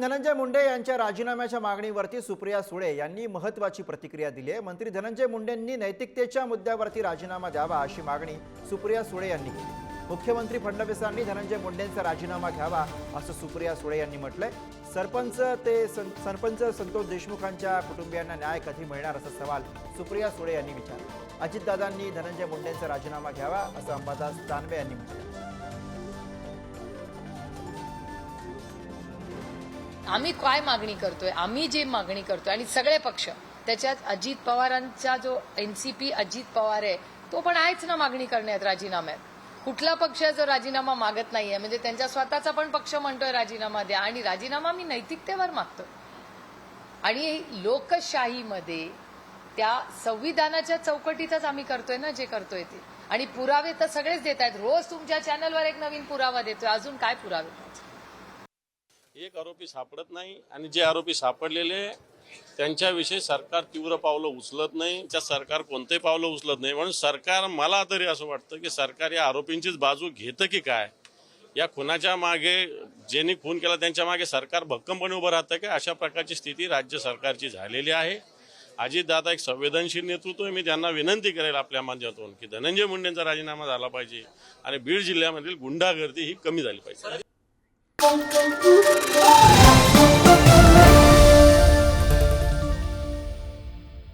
दरम्यान धनंजय मुंडे यांच्या राजीनाम्याच्या मागणीवरती सुप्रिया सुळे यांनी महत्वाची प्रतिक्रिया दिली आहे. मंत्री धनंजय मुंडेंनी नैतिकतेच्या मुद्द्यावरती राजीनामा द्यावा अशी मागणी सुप्रिया सुळे यांनी केली. मुख्यमंत्री फडणवीसांनी धनंजय मुंडेंचा राजीनामा घ्यावा असं सुप्रिया सुळे यांनी म्हटलंय. सरपंच ते सं- सरपंच संतोष देशमुखांच्या कुटुंबियांना न्याय कधी मिळणार असा सवाल सुप्रिया सुळे यांनी विचारला. अजितदादांनी धनंजय मुंडेंचा राजीनामा घ्यावा असं अंबादास दानवे यांनी म्हटलं आम्ही काय मागणी करतोय? आम्ही जी मागणी करतोय आणि सगळे पक्ष त्याच्यात अजित पवारांचा जो एनसीपी अजित पवार आहे तो पण आहेच ना मागणी करण्यात राजीनाम्यात. कुठला पक्ष जो राजीनामा मागत नाहीये म्हणजे त्यांच्या स्वतःचा पण पक्ष म्हणतोय राजीनामा द्या आणि राजीनामा मी नैतिकतेवर मागतोय. आणि लोकशाहीमध्ये त्या संविधानाच्या चौकटीतच आम्ही करतोय ना जे करतोय ते. आणि पुरावे तर सगळेच देत आहेत रोज तुमच्या चॅनलवर एक नवीन पुरावा देतोय. अजून काय पुरावे? एक आरोपी सापडत नाही आणि जे आरोपी सापडलेले त्यांच्याविषयी सरकार तीव्र पावलं उचलत नाही. त्या सरकार कोणतेही पावलं उचलत नाही. म्हणून सरकार मला तरी असं वाटतं की सरकार या आरोपींचीच बाजू घेतं की काय? या खुनाच्या मागे ज्यांनी खून केला त्यांच्या मागे सरकार भक्कमपणे उभं राहतं की? अशा प्रकारची स्थिती राज्य सरकारची झालेली आहे. अजितदादा एक संवेदनशील नेतृत्व आहे. मी त्यांना विनंती करेल आपल्या माध्यमातून की धनंजय मुंडेंचा राजीनामा झाला पाहिजे आणि बीड जिल्ह्यामधील गुंडागर्दी ही कमी झाली पाहिजे. Música